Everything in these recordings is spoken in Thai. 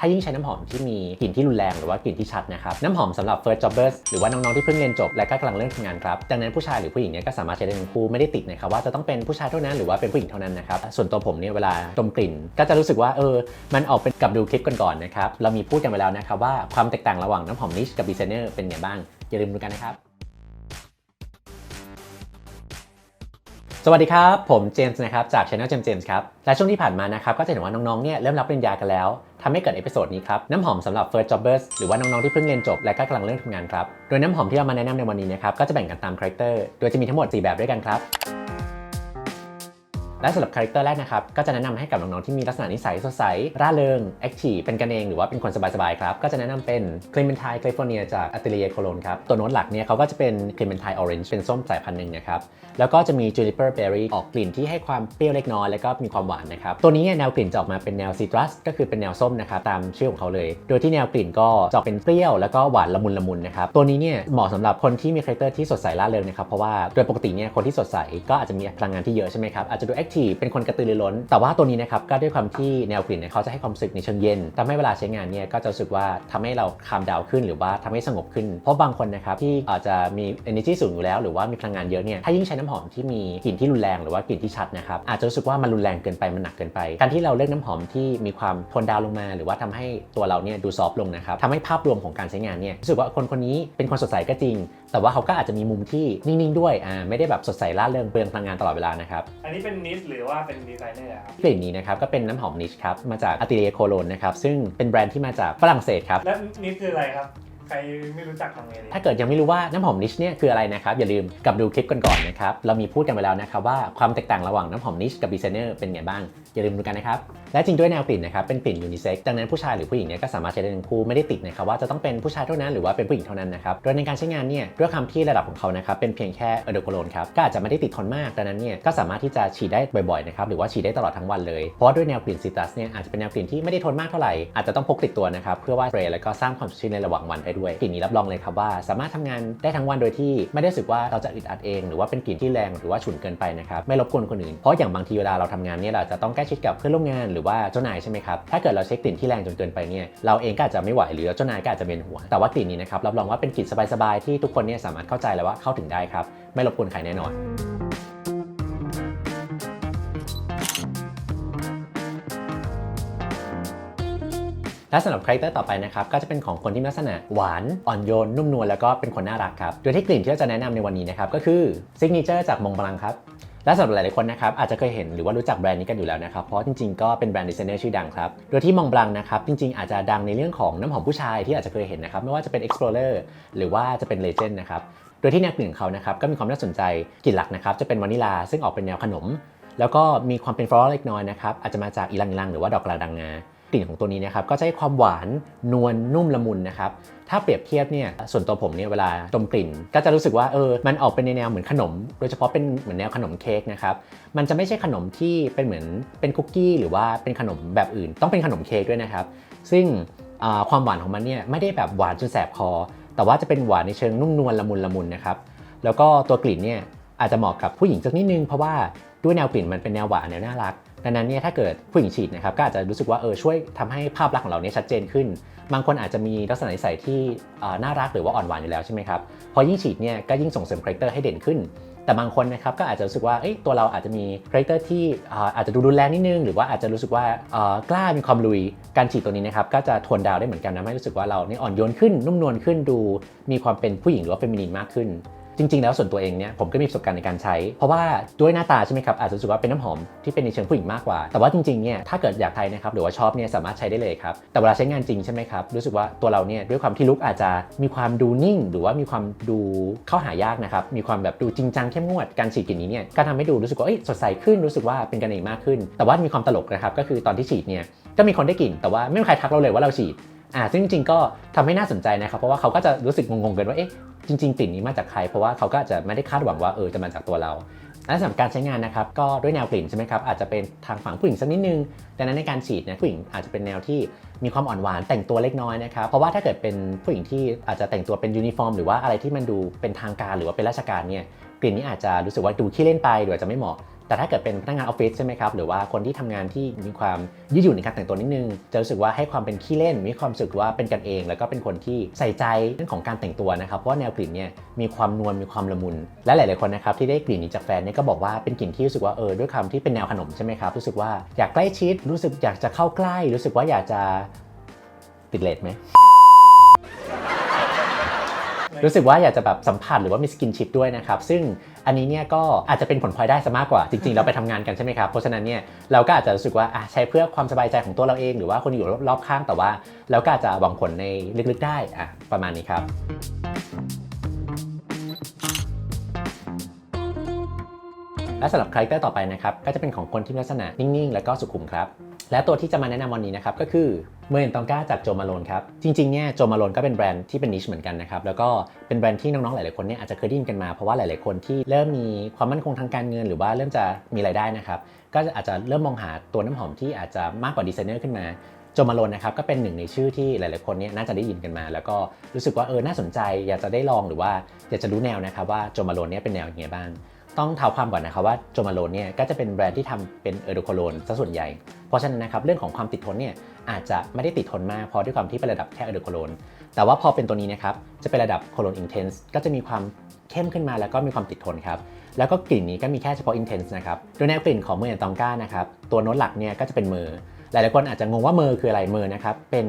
ถ้ายิ่งใช้น้ำหอมที่มีกลิ่นที่รุนแรงหรือว่ากลิ่นที่ชัดนะครับน้ำหอมสำหรับ first jobbers หรือว่าน้องๆที่เพิ่งเรียนจบและก็กำลังเริ่มทำงานครับดังนั้นผู้ชายหรือผู้หญิงเนี่ยก็สามารถใช้ได้ทั้งคู่ไม่ได้ติดนะครับว่าจะต้องเป็นผู้ชายเท่านั้นหรือว่าเป็นผู้หญิงเท่านั้นนะครับส่วนตัวผมเนี่ยเวลาดมกลิ่น ก็จะรู้สึกว่าเออมันออกเป็นกับดูคลิปก่อนๆนะครับเรามีพูดกันไปแล้วนะครับว่าความแตกต่างระหว่างน้ำหอมนิชกับดีไซเนอร์เป็นไงบ้างอย่าลืมดูกันนะครับ สวัสดีครับ ผมเจมส์นะครับจากช anel เจมส์เจมส์ครับ และช่วงที่ผ่านมานะครับก็จะเห็นว่าน้องๆเนี่ยเริ่มรับปริญญากันแล้วทำให้เกิดเอพิโซดนี้ครับ น้ำหอมสำหรับ first jobbers หรือว่าน้องๆที่เพิ่งเรียนจบ และก็กำลังเริ่มทำงานครับ โดยน้ำหอมที่เรามาแนะนำในวันนี้นะครับก็จะแบ่งกันตามคาแรคเตอร์โดยจะมีทั้งหมด 4 แบบด้วยกันครับ และสำหรับคาแรคเตอร์แรกนะครับก็จะแนะนำให้กับน้องๆที่มีลักษณะนิสัยสดใสร่าเริงแอคทีฟเป็นกันเองหรือว่าเป็นคนสบายๆครับก็จะแนะนำเป็น Clementine California จาก Atelier Cologne ครับตัวโน้ตหลักเนี่ยเขาก็จะเป็น Clementine Orange เป็นส้มสายพันธุ์หนึ่งนะครับแล้วก็จะมี Juniper Berry ออกกลิ่นที่ให้ความเปรี้ยวเล็กน้อยแล้วก็มีความหวานนะครับตัวนี้แนวกลิ่นจะออกมาเป็นแนวซีตรัสก็คือเป็นแนวส้มนะครับตามชื่อของเขาเลย โดยที่แนวกลิ่นก็จะอกเป็นเปรี้ยวแล้วก็หวานละมุนละมุนนะครับตัวนี้เนี่ยเหมาะสำหรับคนที่มีคาแรคเตอร์ที่สดใสร่าเริงนะครับเพราะว่าโดยปกติเนี่ยคนที่สดใสก็อาจจะมีพลังงานที่เยอะใช่ไหมครับอาจจะดูแอคทีฟเป็นคนกระตือรือร้น แต่ว่าตัวนี้นะครับก็ด้วยความที่แนวกลิ่นเนี่ยเขาจะให้ความสึกในเชิงเย็นทำให้เวลาใช้งานเนี่ยก็จะรู้สึกว่าทำให้เราคามดาวขึ้นหรือว่าทำให้สงบขึ้น เพราะบางคนนะครับที่อาจจะมี energy สูงอยู่แล้ว หรือว่ามีพลังงานเยอะเนี่ยถ้ายิ่งใช้น้ำหอมที่มีกลิ่นที่รุนแรงหรือว่ากลิ่นที่ชัดนะครับอาจจะรู้สึกว่ามันรุนแรงเกินไปมันหนักเกินไป การที่เราเลือกน้ำหอมที่มีความทนดาวลงมา หรือว่าทำให้ตัวเราเนี่ยดูซอฟต์ลงนะครับทำให้ภาพรวมของการใช้งานเนี่ยรู้สึกว่าคนคนนี้เป็นคนสดใสก็จริง แต่ว่าเขาก็อาจจะมีมุมที่นิ่งๆด้วยอ่าไม่ได้แบบสดใสร่าเริงเปลืองพลังงานตลอดเวลานะครับอันนี้เป็นนิสหรือว่าเป็นดีไซเนอร์ครับกลิ่นนี้นะครับก็เป็นน้ำหอมนิชครับมาจาก Atelier Cologne นะครับซึ่งเป็นแบรนด์ที่มาจากฝรั่งเศสครับ และนิสคืออะไรครับ ใครไม่รู้จักทำไงดีถ้าเกิดยังไม่รู้ว่าน้ำหอมนิชเนี่ยคืออะไรนะครับ อย่าลืมกลับดูคลิปก่อนๆนะครับ เรามีพูดกันไปแล้วนะครับว่าความแตกต่างระหว่างน้ำหอมนิชกับดีไซเนอร์เป็นไงบ้างอย่าลืมดูกันนะครับ และจริงด้วยแนวกลิ่นนะครับเป็นกลิ่นยูนิเซ็กดังนั้นผู้ชายหรือผู้หญิงเนี่ยก็สามารถใช้ได้ทั้งคู่ไม่ได้ติดนะครับว่าจะต้องเป็นผู้ชายเท่านั้นหรือว่าเป็นผู้หญิงเท่านั้นนะครับโดยในการใช้งานเนี่ยด้วยคำที่ระดับของเขานะครับเป็นเพียงแค่เอโดโคโลนครับก็อาจจะไม่ได้ติดทนมากดังนั้นเนี่ยก็สามารถที่จะฉีดได้บ่อยๆนะครับหรือว่าฉีดได้ตลอดทั้งวันเลยเพราะด้วยแนวกลิ่นซิตรัสเนี่ยอาจจะเป็นแนวกลิ่นที่ไม่ได้ทนมากเท่าไหร่อาจจะต้องพกติดตัวนะครับเพื่อว่าสเปรย์แล้วก็สร้างความสดชื่นในระหว่างวันได้ด้วยกลิ่นนี้รับรองเลยครับว่า สามารถทำงานได้ทั้งวันโดยที่ไม่ได้รู้สึกว่าเราจะอึดอัดเอง หรือว่าเป็นกลิ่นที่แรงหรือว่าฉุนเกินไปนะครับไม่รบกวนคนอื่นเพราะอย่างบางทีเวลาเราทำงานเนี่ยเราจะต้องใกล้ชิดกับเพื่อนร่วมงานหรือว่าเจ้านายใช่ไหมครับ ถ้าเกิดเราใช้กลิ่นที่แรงจนเกินไปเนี่ย เราเองก็อาจจะไม่ไหวหรือเจ้านายก็อาจจะเวียนหัว แต่ว่ากลิ่นนี้นะครับรับรองว่าเป็นกลิ่นสบายๆที่ทุกคนเนี่ยสามารถเข้าใจแล้วว่าเข้าถึงได้ครับ ไม่รบกวนใครแน่นอนและสำหรับคาแรคเตอร์ต่อไปนะครับก็จะเป็นของคนที่ลักษณะหวาน อ่อนโยน นุ่มนวลแล้วก็เป็นคนน่ารักครับ โดยที่กลิ่นที่เราจะแนะนำในวันนี้นะครับก็คือซิกเนเจอร์จากมงบลังครับ และสำหรับหลายๆคนนะครับอาจจะเคยเห็นหรือว่ารู้จักแบรนด์นี้กันอยู่แล้วนะครับเพราะจริงๆก็เป็นแบรนด์ดีไซเนอร์ชื่อดังครับโดยที่มองบลังนะครับจริงๆอาจจะดังในเรื่องของน้ำหอมผู้ชายที่อาจจะเคยเห็นนะครับไม่ว่าจะเป็น Explorer หรือว่าจะเป็น Legend นะครับโดยที่แนวกลิ่นของเขานะครับก็มีความน่าสนใจกลิ่นหลักนะครับจะเป็นวานิลาซึ่งออกเป็นแนวขนม แล้วก็มีความเป็นฟลอรัลเล็กน้อยนะครับอาจจะมาจากอีลังลังหรือว่าดอกกระดังงา กลิ่นของตัวนี้นะครับก็จะให้ความหวานนวลนุ่มละมุนนะครับถ้าเปรียบเทียบเนี่ยส่วนตัวผมเนี่ยเวลาดมกลิ่น ก็จะรู้สึกว่าเออมันออกเป็นในแนวเหมือนขนม โดยเฉพาะเป็นเหมือนแนวขนมเค้กนะครับมันจะไม่ใช่ขนมที่เป็นเหมือนเป็นคุกกี้หรือว่าเป็นขนมแบบอื่น ต้องเป็นขนมเค้กด้วยนะครับ ซึ่งความหวานของมันเนี่ยไม่ได้แบบหวานจนแสบคอ แต่ว่าจะเป็นหวานในเชิงนุ่มนวลละมุนละมุนนะครับแล้วก็ตัวกลิ่นเนี่ยอาจจะเหมาะกับผู้หญิงสักนิดนึงเพราะว่าด้วยแนวกลิ่นมันเป็นแนวหวานแนวน่ารัก ดังนั้นเนี่ยถ้าเกิดผู้หญิงฉีดนะครับก็อาจจะรู้สึกว่าเออช่วยทำให้ภาพลักษณ์ของเราเนี่ยชัดเจนขึ้น บางคนอาจจะมีลักษณะนิสัยที่น่ารักหรือว่าอ่อนหวานอยู่แล้วใช่ไหมครับพอยิ่งฉีดเนี่ยก็ยิ่งส่งเสริมคาแรคเตอร์ให้เด่นขึ้น แต่บางคนนะครับก็อาจจะรู้สึกว่าเอ้ยตัวเราอาจจะมีคาแรคเตอร์ที่อาจจะดูรุนแรงนิดนึง หรือว่าอาจจะรู้สึกว่ากล้ามีความลุยการฉีดตัวนี้นะครับก็จะโทนดาวได้เหมือนกันนะไม่รู้สึกว่าเราเนี่ยอ่อนโยนขึ้นนุ่มนวลขึ้นดู มีความเป็นผู้หญิงหรือว่าเฟมินีนมากขึ้น จริง ๆ แล้วส่วนตัวเองเนี่ยผมก็มีประสบการณ์ในการใช้ เพราะว่าด้วยหน้าตาใช่ไหมครับอาจจะรู้สึกว่าเป็นน้ำหอมที่เป็นในเชิงผู้หญิงมากกว่า แต่ว่าจริงๆเนี่ยถ้าเกิดอยากใช้นะครับหรือว่าชอบเนี่ยสามารถใช้ได้เลยครับแต่เวลาใช้งานจริงใช่ไหมครับรู้สึกว่าตัวเราเนี่ยด้วยความที่ลุกอาจจะมีความดูนิ่ง หรือว่ามีความดูเข้าหายากนะครับมีความแบบดูจริงจังเข้มงวดการฉีดกลิ่นนี้เนี่ยก็ทำให้ดูรู้สึกว่าเอ้ยสดใสขึ้นรู้สึกว่าเป็นกันเองมากขึ้น แต่ว่ามีความตลกนะครับก็คือตอนที่ฉีดเนี่ยก็มีคนได้กลิ่นแต่ว่าไม่มีใครทักเราเลยว่าเราฉีดอ่าซึ่งจริงๆก็ทำให้น่าสนใจนะครับ เพราะว่าเขาก็จะรู้สึกงงๆกันว่าเอ๊ะ จริงๆกลิ่นนี้มาจากใคร เพราะว่าเขาก็อาจจะไม่ได้คาดหวังว่าเออจะมาจากตัวเราและสำหรับการใช้งานนะครับก็ด้วยแนวกลิ่นใช่ไหมครับอาจจะเป็นทางฝั่งผู้หญิงสักนิดนึงดังนั้นในการฉีดเนี่ยผู้หญิงอาจจะเป็นแนวที่มีความอ่อนหวานแต่งตัวเล็กน้อยนะครับเพราะว่าถ้าเกิดเป็นผู้หญิงที่อาจจะแต่งตัวเป็นยูนิฟอร์ม หรือว่าอะไรที่มันดูเป็นทางการหรือว่าเป็นราชการเนี่ยกลิ่นนี้อาจจะรู้สึกว่าดูขี้เล่นไปหรืออาจจะไม่เหมาะ แต่ถ้าเกิดเป็นพนักงานออฟฟิศใช่ไหมครับหรือว่าคนที่ทำงานที่มีความยืดหยุ่นในการแต่งตัวนิดนึง จะรู้สึกว่าให้ความเป็นขี้เล่น มีความรู้สึกว่าเป็นกันเอง แล้วก็เป็นคนที่ใส่ใจเรื่องของการแต่งตัวนะครับเพราะแนวกลิ่นเนี่ยมีความนวลมีความละมุน และหลาย ๆ คนนะครับที่ได้กลิ่นนี้จากแฟนเนี่ยก็บอกว่าเป็นกลิ่นที่รู้สึกว่าเออด้วยคำที่เป็นแนวขนมใช่ไหมครับรู้สึกว่าอยากใกล้ชิดรู้สึกอยากจะเข้าใกล้ รู้สึกว่าอยากจะติดเลทไหม รู้สึกว่าอยากจะแบบสัมผัสหรือว่ามีสกินชิพด้วยนะครับซึ่งอันนี้เนี่ยก็อาจจะเป็นผลพลอยได้ซะมากกว่าจริงๆ เราไปทำงานกันใช่ไหมครับเพราะฉะนั้นเนี่ยเราก็อาจจะรู้สึกว่าใช้เพื่อความสบายใจของตัวเราเอง หรือว่าคนอยู่รอบๆข้างแต่ว่าเราก็อาจจะหวังผลในลึกๆได้อะประมาณนี้ครับ และสำหรับคาแรคเตอร์ต่อไปนะครับก็จะเป็นของคนที่มีลักษณะนิ่งๆ แล้วก็สุขุมครับและตัวที่จะมาแนะนำวันนี้นะครับก็คือเมอร์เอนตองก้าจากโจมาโลนครับจริงๆเนี่ยโจมาโลนก็เป็นแบรนด์ที่เป็นนิชเหมือนกันนะครับแล้วก็เป็นแบรนด์ที่น้องๆหลายๆคนเนี่ยอาจจะเคยได้ยินกันมาเพราะว่าหลายๆคนที่เริ่มมีความมั่นคงทางการเงิน หรือว่าเริ่มจะมีรายได้นะครับก็อาจจะเริ่มมองหาตัวน้ำหอมที่อาจจะมากกว่าดีไซเนอร์ขึ้นมาโจมาโลนนะครับก็เป็นหนึ่งในชื่อที่หลายๆคนเนี่ยน่าจะได้ยินกันมา แล้วก็รู้สึกว่าเออน่าสนใจอยากจะได้ลองหรือว่าอยากจะรู้แนวนะครับว่าโจมาโลนเนี่ยเป็นแนวย่างไงบ้าง ต้องเท้าความก่อนนะครับว่าโจมาโลนเนี่ยก็จะเป็นแบรนด์ที่ทำเป็นเออร์โดโคโลนซะส่วนใหญ่ เพราะฉะนั้นนะครับเรื่องของความติดทนเนี่ยอาจจะไม่ได้ติดทนมากเพราะด้วยความที่เป็นระดับแค่เออร์โดโคโลนแต่ว่าพอเป็นตัวนี้นะครับจะเป็นระดับโคโลนอินเทนส์ก็จะมีความเข้มขึ้นมาแล้วก็มีความติดทนครับแล้วก็กลิ่นนี้ก็มีแค่เฉพาะอินเทนส์นะครับโดยแนวกลิ่นของเมอร์แอตองก้านะครับตัวโน้ตหลักเนี่ยก็จะเป็นเมอร์หลายๆคนอาจจะงงว่าเมอร์คืออะไรเมอร์นะครับเป็น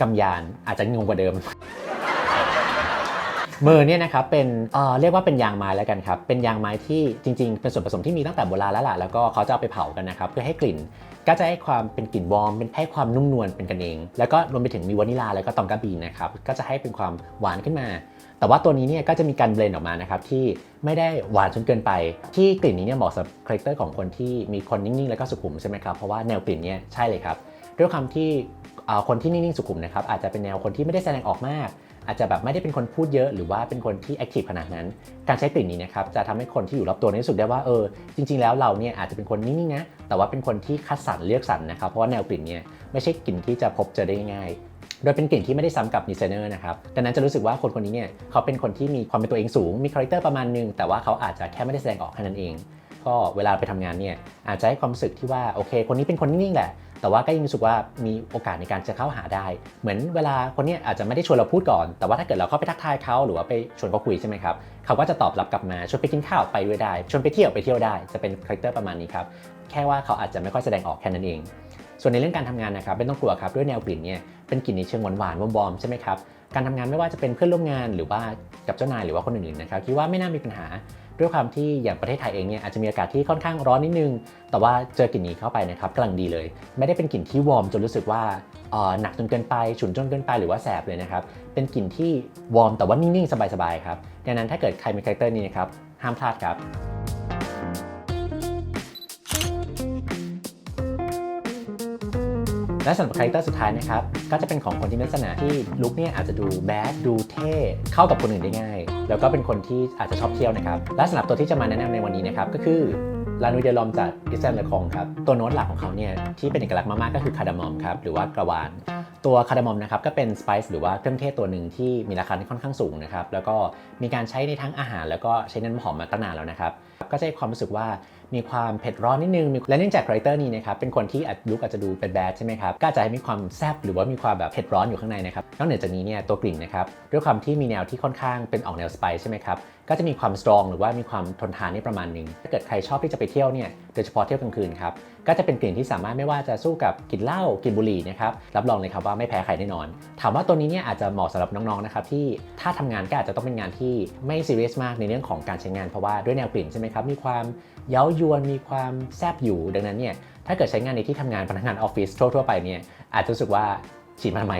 กำยานอาจจะงงกว่าเดิม เมอร์เนี่ยนะครับเป็นเอ่อเรียกว่าเป็นยางไม้แล้วกันครับ เป็นยางไม้ที่จริงๆ เป็นส่วนผสมที่มีตั้งแต่โบราณแล้วล่ะแล้วก็เขาจะเอาไปเผากันนะครับ เพื่อให้กลิ่นก็จะให้ความเป็นกลิ่นวอร์มเป็นให้ความนุ่มนวลเป็นกันเอง แล้วก็รวมไปถึงมีวานิลาแล้วก็ตองกาบีนนะครับก็จะให้เป็นความหวานขึ้นมา แต่ว่าตัวนี้เนี่ยก็จะมีการเบลนออกมานะครับที่ไม่ได้หวานจนเกินไป ที่กลิ่นนี้เนี่ยเหมาะสำหรับคาแรคเตอร์ของคนที่มีคนนิ่งๆ แล้วก็สุขุมใช่ไหมครับเพราะว่าแนวกลิ่นเนี่ยใช่เลยครับด้วยความที่คนที่นิ่งๆสุขุมนะครับอาจจะเป็นแนวคนที่ไม่ได้แสดงออกมาก อาจจะแบบไม่ได้เป็นคนพูดเยอะหรือว่าเป็นคนที่แอคทีฟขนาดนั้น การใช้กลิ่นนี้นะครับจะทำให้คนที่อยู่รอบตัวนี้รู้สึกได้ว่าเออจริง ๆ แล้วเราเนี่ยอาจจะเป็นคนนิ่งๆนะแต่ว่าเป็นคนที่คัดสรรเลือกสรรนะครับเพราะว่าแนวกลิ่นเนี่ยไม่ใช่กลิ่นที่จะพบเจอได้ง่ายโดยเป็นกลิ่นที่ไม่ได้ซ้ำกับดีไซเนอร์นะครับ ดังนั้นจะรู้สึกว่าคนคนนี้เนี่ยเขาเป็นคนที่มีความเป็นตัวเองสูง มีคาแรคเตอร์ประมาณนึง แต่ว่าเขาอาจจะแค่ไม่ได้แสดงออกแค่นั้นเอง ก็เวลาไปทำงานเนี่ยอาจจะให้ความรู้สึกที่ว่าโอเค คนนี้เป็นคนนิ่งๆแหละ แต่ว่าก็ยังรู้สึกว่ามีโอกาสในการจะเข้าหาได้ เหมือนเวลาคนเนี้ยอาจจะไม่ได้ชวนเราพูดก่อน แต่ว่าถ้าเกิดเราเข้าไปทักทายเขาหรือว่าไปชวนเขาคุยใช่ไหมครับเขาก็จะตอบรับกลับมาชวนไปกินข้าวไปด้วยได้ชวนไปเที่ยวไปเที่ยวได้จะเป็นคาแรคเตอร์ประมาณนี้ครับแค่ว่าเขาอาจจะไม่ค่อยแสดงออกแค่นั้นเอง ส่วนในเรื่องการทำงานนะครับไม่ต้องกลัวครับด้วยแนวกลิ่นเนี่ยเป็นกลิ่นในเชิงหวานๆวอมๆใช่ไหมครับ การทำงานไม่ว่าจะเป็นเพื่อนร่วมงานหรือว่ากับเจ้านายหรือว่าคนอื่นๆนะครับคิดว่าไม่น่ามีปัญหาด้วยความที่อย่างประเทศไทยเองเนี่ยอาจจะมีอากาศที่ค่อนข้างร้อนนิดนึง แต่ว่าเจอกลิ่นนี้เข้าไปนะครับกำลังดีเลย ไม่ได้เป็นกลิ่นที่วอร์มจนรู้สึกว่าเออหนักจนเกินไปฉุนจนเกินไปหรือว่าแสบเลยนะครับเป็นกลิ่นที่วอร์มแต่ว่านิ่งๆ สบายๆครับดังนั้นถ้าเกิดใครมีคาแรคเตอร์นี้นะครับห้ามพลาดครับ และสำหรับคาแรคเตอร์สุดท้ายนะครับ ก็จะเป็นของคนที่มีลักษณะที่ลุคเนี่ยอาจจะดูแบดดูเท่เข้ากับคนอื่นได้ง่าย แล้วก็เป็นคนที่อาจจะชอบเที่ยวนะครับและสำหรับตัวที่จะมาแนะนำในวันนี้นะครับก็คือลานูเดลอมจากอิสแลนเลคองครับตัวโน้ตหลักของเขาเนี่ยที่เป็นเอกลักษณ์มากๆก็คือคาร์ดามอมครับหรือว่ากระวาน ตัวคาร์ดามอมนะครับก็เป็นสไปซ์หรือว่าเครื่องเทศตัวหนึ่งที่มีราคาที่ค่อนข้างสูงนะครับแล้วก็มีการใช้ในทั้งอาหาร แล้วก็ใช้ในน้ำหอมมาตั้งนานแล้วนะครับก็จะให้ความรู้สึกว่ามีความเผ็ดร้อนนิดนึงและเนื่องจากคาแรคเตอร์นี้นะครับเป็นคนที่อาจลุกอาจจะดูเป็นแบดใช่ไหมครับก็อาจะให้มีความแซบหรือว่ามีความแบบเผ็ดร้อนอยู่ข้างในนะครับนอกเหนือจากนี้เนี่ยตัวกลิ่นนะครับด้วยความที่มีแนวที่ค่อนข้างเป็นออกแนวสไปซ์ใช่ไหมครับ ก็จะมีความสตรองหรือว่ามีความทนทานนี่ประมาณหนึ่งถ้าเกิดใครชอบที่จะไปเที่ยวเนี่ยโดยเฉพาะเที่ยวกลางคืนครับก็จะเป็นกลิ่นที่สามารถไม่ว่าจะสู้กับกลิ่นเหล้ากลิ่นบุหรี่นะครับรับรองเลยครับว่าไม่แพ้ใครแน่นอน ถามว่าตัวนี้เนี่ยอาจจะเหมาะสำหรับน้องๆนะครับที่ถ้าทำงานก็อาจจะต้องเป็นงานที่ไม่ซีเรียสมากในเรื่องของการใช้งานเพราะว่าด้วยแนวกลิ่นใช่ไหมครับมีความเย้ายวนมีความแซบอยู่ดังนั้นเนี่ยถ้าเกิดใช้งานในที่ทำงานพนักงานออฟฟิศทั่วๆไปเนี่ยอาจจะรู้สึกว่าฉีดมาทำไม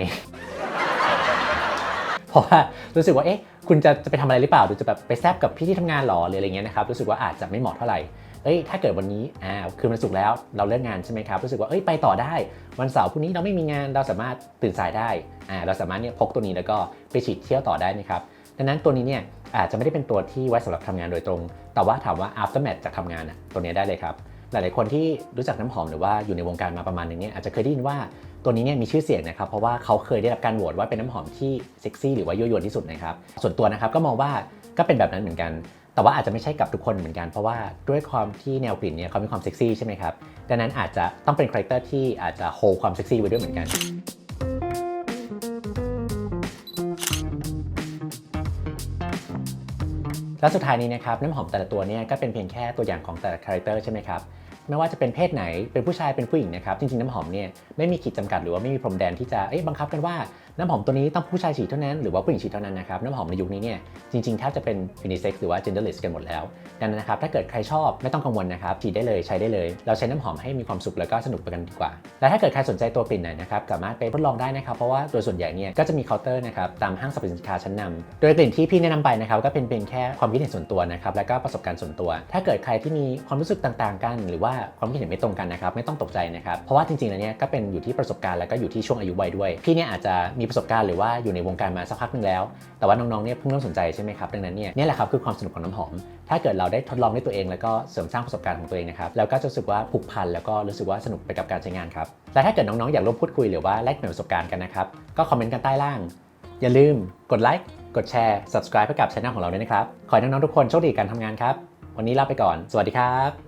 ราะว่ารู้สึกว่าเอ๊ะคุณจะจะไปทำอะไรหรือเปล่าหรือจะแบบไปแซบกับพี่ที่ทำงานหรอหรืออะไรเงี้ยนะครับรู้สึกว่าอาจจะไม่เหมาะเท่าไหร่เอ้ยถ้าเกิดวันนี้อ่าคืนวันศุกร์แล้วเราเลิกงานใช่ไหมครับรู้สึกว่าเอ้ยไปต่อได้ วันเสาร์พรุ่งนี้เราไม่มีงานเราสามารถตื่นสายได้อ่าเราสามารถเนี่ยพกตัวนี้แล้วก็ไปฉีดเที่ยวต่อได้นะครับดังนั้นตัวนี้เนี่ยอาจจะไม่ได้เป็นตัวที่ไว้สำหรับทำงานโดยตรง แต่ว่าถามว่า aftermath จากทำงานอะตัวนี้ได้เลยครับ หลาย ๆ คนที่รู้จักน้ำหอมหรือว่าอยู่ในวงการมาประมาณนึงเนี่ยอาจจะเคยได้ยินว่าตัวนี้เนี่ยมีชื่อเสียงนะครับเพราะว่าเขาเคยได้รับการโหวตว่าเป็นน้ำหอมที่เซ็กซี่หรือว่ายั่วยวนที่สุดนะครับส่วนตัวนะครับก็มองว่าก็เป็นแบบนั้นเหมือนกัน แต่ว่าอาจจะไม่ใช่กับทุกคนเหมือนกันเพราะว่าด้วยความที่แนวกลิ่นเนี่ยเขามีความเซ็กซี่ใช่ไหมครับดังนั้นอาจจะต้องเป็นคาแรคเตอร์ที่อาจจะโฮความเซ็กซี่ไว้ด้วยเหมือนกัน แล้วสุดท้ายนี้นะครับน้ำหอมแต่ละตัวเนี่ยก็เป็นเพียงแค่ตัวอย่างของแต่ละคาแรคเตอร์ใช่ไหมครับไม่ว่าจะเป็นเพศไหนเป็นผู้ชายเป็นผู้หญิงนะครับจริงๆน้ำหอมเนี่ยไม่มีขีดจำกัดหรือว่าไม่มีพรมแดนที่จะเอ๊ะบังคับกันว่า น้ำหอมตัวนี้ต้องผู้ชายฉีดเท่านั้น หรือว่าผู้หญิงฉีดเท่านั้นนะครับ น้ำหอมในยุคนี้เนี่ยจริงๆแทบจะเป็น unisex หรือว่า genderless กันหมดแล้ว ดังนั้นนะครับถ้าเกิดใครชอบไม่ต้องกังวลนะครับฉีดได้เลยใช้ได้เลย เราใช้น้ำหอมให้มีความสุขแล้วก็สนุกไปกันดีกว่า และถ้าเกิดใครสนใจตัวกลิ่นไหนนะครับสามารถไปทดลองได้นะครับเพราะว่าโดยส่วนใหญ่เนี่ยก็จะมีเคาน์เตอร์นะครับตามห้างสรรพสินค้าชั้นนำโดยกลิ่นที่พี่แนะนำไปนะครับก็เป็นเพียงแค่ความคิดเห็นส่วนตัวนะครับและก็ประสบการณ์ส่วนตัว ถ้าเกิดใครที่มีความรู้สึกต่างๆ กัน หรือว่าความคิดเห็นไม่ตรงกันนะครับไม่ต้องตกใจนะครับเพราะว่าจริงๆแล้วเนี่ยก็เป็นอยู่ที่ประสบการณ์แล้วก็อยู่ที่ช่วงอายุวัยด้วยพี่เนี่ยอาจจะมีประสบการณ์หรือว่าอยู่ในวงการมาสักพักหนึงแล้ว แต่ว่าน้องๆเนี่ยเพิ่งเริ่มสนใจใช่ไหมครับดังนั้นเนี่ยนี่แหละครับคือความสนุกของน้ำหอม ถ้าเกิดเราได้ทดลองด้วยตัวเอง แล้วก็เสริมสร้างประสบการณ์ของตัวเองนะครับแล้วก็จะรู้สึกว่าผูกพันแล้วก็รู้สึกว่าสนุกไปกับการใช้งานครับและถ้าเกิดน้องๆอยากร่วมพูดคุยหรือว่าแลกเปลี่ยนประสบการณ์กันนะครับก็คอมเมนต์กันใต้ล่าง อย่าลืมกดไลค์กดแชร์ subscribe ให้กับช่องของเราด้วยนะครับขอให้น้องๆทุกคนโชคดีกับการทำงานครับวันนี้ลาไปก่อน สวัสดีครับ